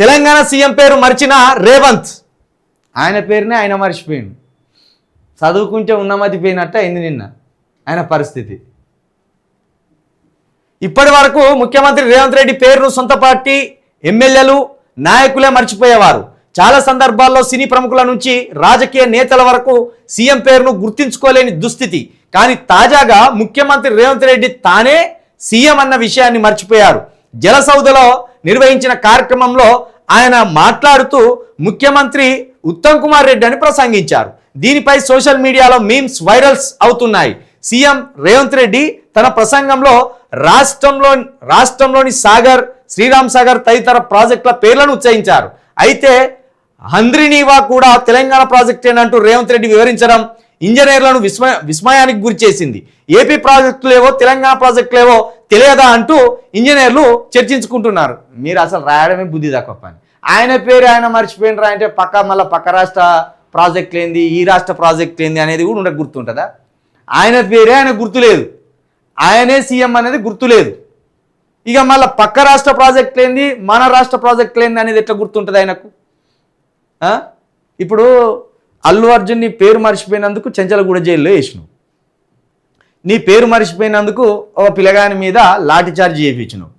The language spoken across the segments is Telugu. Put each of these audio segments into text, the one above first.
తెలంగాణ సీఎం పేరు మరిచిన రేవంత్. ఆయన పేరునే ఆయన మర్చిపోయిండు. చదువుకుంటే ఉన్నమతి పోయినట్టు అయింది నిన్న ఆయన పరిస్థితి. ఇప్పటి వరకు ముఖ్యమంత్రి రేవంత్ రెడ్డి పేరును సొంత పార్టీ ఎమ్మెల్యేలు నాయకులే మర్చిపోయేవారు. చాలా సందర్భాల్లో సినీ ప్రముఖుల నుంచి రాజకీయ నేతల వరకు సీఎం పేరును గుర్తించుకోలేని దుస్థితి. కానీ తాజాగా ముఖ్యమంత్రి రేవంత్ రెడ్డి తానే సీఎం అన్న విషయాన్ని మర్చిపోయారు. జలసౌదలో నిర్వహించిన కార్యక్రమంలో ఆయన మాట్లాడుతూ ముఖ్యమంత్రి ఉత్తమ్ కుమార్ రెడ్డి అని ప్రసంగించారు. దీనిపై సోషల్ మీడియాలో మీమ్స్ వైరల్స్ అవుతున్నాయి. సీఎం రేవంత్ రెడ్డి తన ప్రసంగంలో రాష్ట్రంలో రాష్ట్రంలోని సాగర్ శ్రీరామ్ సాగర్ తదితర ప్రాజెక్టుల పేర్లను ఉచ్చరించారు. అయితే హంద్రినీవా కూడా తెలంగాణ ప్రాజెక్టేనంటూ రేవంత్ రెడ్డి వివరించడం ఇంజనీర్లను విస్మయ విస్మయానికి గురి చేసింది. ఏపీ ప్రాజెక్టులేవో తెలంగాణ ప్రాజెక్టులేవో తెలియదా అంటూ ఇంజనీర్లు చర్చించుకుంటున్నారు. మీరు అసలు రాయడమే బుద్ధి తక్కువ పని. ఆయన పేరు ఆయన మర్చిపోయినరా అంటే పక్క మళ్ళీ పక్క రాష్ట్ర ప్రాజెక్టులు ఏంది ఈ రాష్ట్ర ప్రాజెక్టులు ఏంది అనేది కూడా ఉండక గుర్తుంటుందా? ఆయన పేరే ఆయన గుర్తులేదు ఆయనే సీఎం అనేది గుర్తులేదు ఇక మళ్ళీ పక్క రాష్ట్ర ప్రాజెక్టులు ఏంది మన రాష్ట్ర ప్రాజెక్టులు ఏంది అనేది ఎట్లా గుర్తుంటుంది ఆయనకు? ఇప్పుడు అల్లు అర్జున్ నీ పేరు మర్చిపోయినందుకు చెంచలగూడ జైల్లో వేసినావు నీ పేరు మర్చిపోయినందుకు ఒక పిల్లగాని మీద లాఠీ చార్జ్ చేయించినావు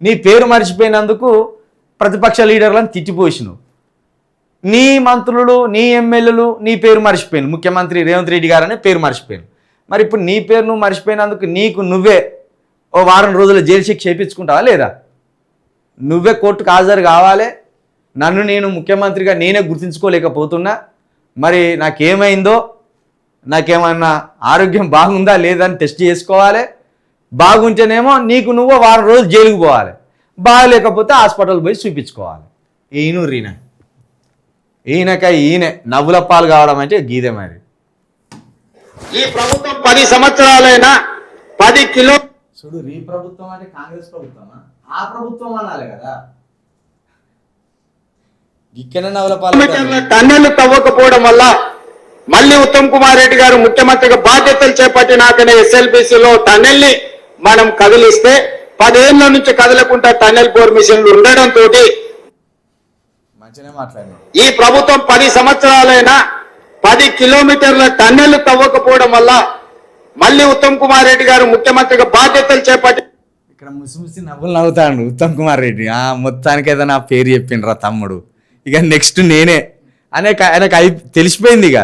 నీ పేరు మర్చిపోయినందుకు ప్రతిపక్ష లీడర్లను తిట్టిపోసినావు. నీ మంత్రులు నీ ఎమ్మెల్యేలు నీ పేరు మర్చిపోయాను ముఖ్యమంత్రి రేవంత్ రెడ్డి గారనే పేరు మర్చిపోయాను మరి ఇప్పుడు నీ పేరు నువ్వు మర్చిపోయినందుకు నీకు నువ్వే ఓ వారం రోజుల జైలు శిక్ష చేయించుకుంటావా లేదా? నువ్వే కోర్టుకు హాజరు కావాలి. నన్ను నేను ముఖ్యమంత్రిగా నేనే గుర్తించుకోలేకపోతున్నా. మరి నాకేమైందో నాకేమన్నా ఆరోగ్యం బాగుందా లేదా అని టెస్ట్ చేసుకోవాలి. బాగుంటేనేమో నీకు నువ్వు వారం రోజులు జైలుకు పోవాలి. బాగలేకపోతే హాస్పిటల్ పోయి చూపించుకోవాలి. ఈయన రీనా? ఈయనక ఈయన. నవ్వుల పాలు కావడం అంటే గీదే మరి. ఈ ప్రభుత్వం పది సంవత్సరాలైనా పది కిలో చూడు రీ ప్రభుత్వం అంటే కాంగ్రెస్ ప్రభుత్వమా? ఆ ప్రభుత్వం అనాలి కదా. టన్నెలు తవ్వకపోవడం వల్ల మళ్ళీ ఉత్తమ్ కుమార్ రెడ్డి గారు ముఖ్యమంత్రిగా బాధ్యతలు చేపట్టినాకనే ఎస్ఎల్బిసిలో టన్నెల్ని మనం కదిలిస్తే పదేళ్ళ నుంచి కదలకుండా టన్నెల్ బోర్ మిషన్లు ఉండడం తోటి ఈ ప్రభుత్వం పది సంవత్సరాలైనా పది కిలోమీటర్ల టన్నెలు తవ్వకపోవడం వల్ల మళ్ళీ ఉత్తమ్ కుమార్ రెడ్డి గారు ముఖ్యమంత్రిగా బాధ్యతలు చేపట్టి ఇక్కడ ముసి ముసి నవ్వులు నవ్వుతాడు ఉత్తమ్ కుమార్ రెడ్డి. ఆ మొత్తానికి ఏదో నా పేరు చెప్పిండ్రా తమ్ముడు. ఇక నెక్స్ట్ నేనే. అనే ఆయనకు అయి తెలిసిపోయింది ఇక.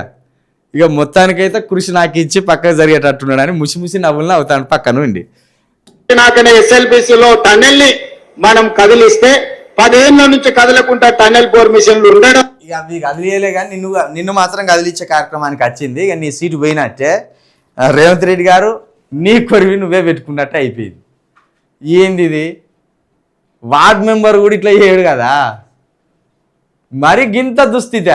ఇక మొత్తానికైతే కృషి నాకు ఇచ్చి పక్కకు జరిగేటట్టున్నాడు అని ముసి ముసి నవ్వులు నవ్వుతాడు పక్క నుండి నాకనే ఎస్ఎల్బిసిలో టన్నెల్ని మనం కదిలిస్తే పదేళ్ళ నుంచి కదలకుండా టన్నెల్ బోర్ మిషన్లు ఉండడం. ఇక అవి కదిలియలే కానీ నిన్ను నిన్ను మాత్రం కదిలిచ్చే కార్యక్రమానికి వచ్చింది. ఇక నీ సీటు పోయినట్టే. రేవంత్ రెడ్డి గారు నీ కొరివి నువ్వే పెట్టుకున్నట్టే అయిపోయింది. ఏంది ఇది? వార్డ్ మెంబర్ కూడా ఇట్లా చేయడు కదా? మరి గింత దుస్థిత.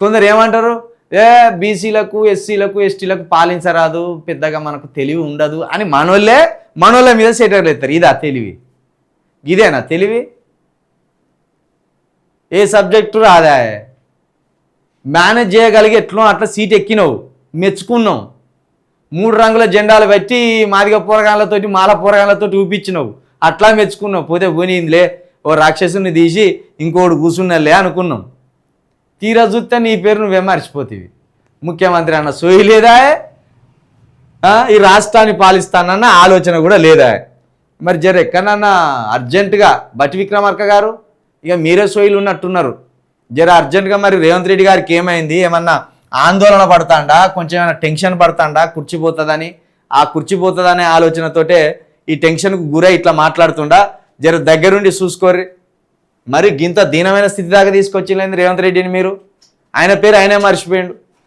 కొందరు ఏమంటారు? ఏ బీసీలకు ఎస్సీలకు ఎస్టీలకు పాలించరాదు పెద్దగా మనకు తెలివి ఉండదు అని మనోళ్ళే మనోళ్ళ మీద సెటర్లు ఎత్తారు. ఇదా తెలివి. ఇదేనా తెలివి? ఏ సబ్జెక్టు రాదా? మేనేజ్ చేయగలిగి ఎట్లా అట్లా సీట్ ఎక్కినావు మెచ్చుకున్నావు. మూడు రంగుల జెండాలు పెట్టి మాదిగ పోరగాళ్ళతోటి మాల పోరగాళ్ళతో చూపించినావు అట్లా మెచ్చుకున్నావు. పోతే పోనీందిలే. ఓ రాక్షసుని తీసి ఇంకోటి కూర్చున్నలే అనుకున్నాం. తీరా చూస్తే నీ పేరు నువ్వే మర్చిపోతీవి. ముఖ్యమంత్రి అన్న సోయి లేదా? ఈ రాష్ట్రాన్ని పాలిస్తానన్న ఆలోచన కూడా లేదా? మరి జర ఎక్కడన్నా అర్జెంటుగా బట్టి విక్రమార్క గారు ఇక మీరే సోయిలు ఉన్నట్టున్నారు. జర అర్జెంటుగా మరి రేవంత్ రెడ్డి గారికి ఏమైంది? ఏమన్నా ఆందోళన పడతాండా? కొంచెం ఏమైనా టెన్షన్ పడతాండా? కుర్చీపోతుందని ఆ కుర్చిపోతుందనే ఆలోచనతోటే ఈ టెన్షన్కు గురై ఇట్లా మాట్లాడుతుండా? జర దగ్గరుండి చూసుకోర్రి. మరి గింత దీనమైన స్థితి దాకా తీసుకొచ్చింది రేవంత్ రెడ్డిని మీరు? ఆయన పేరు ఆయనే మర్చిపోయిండు.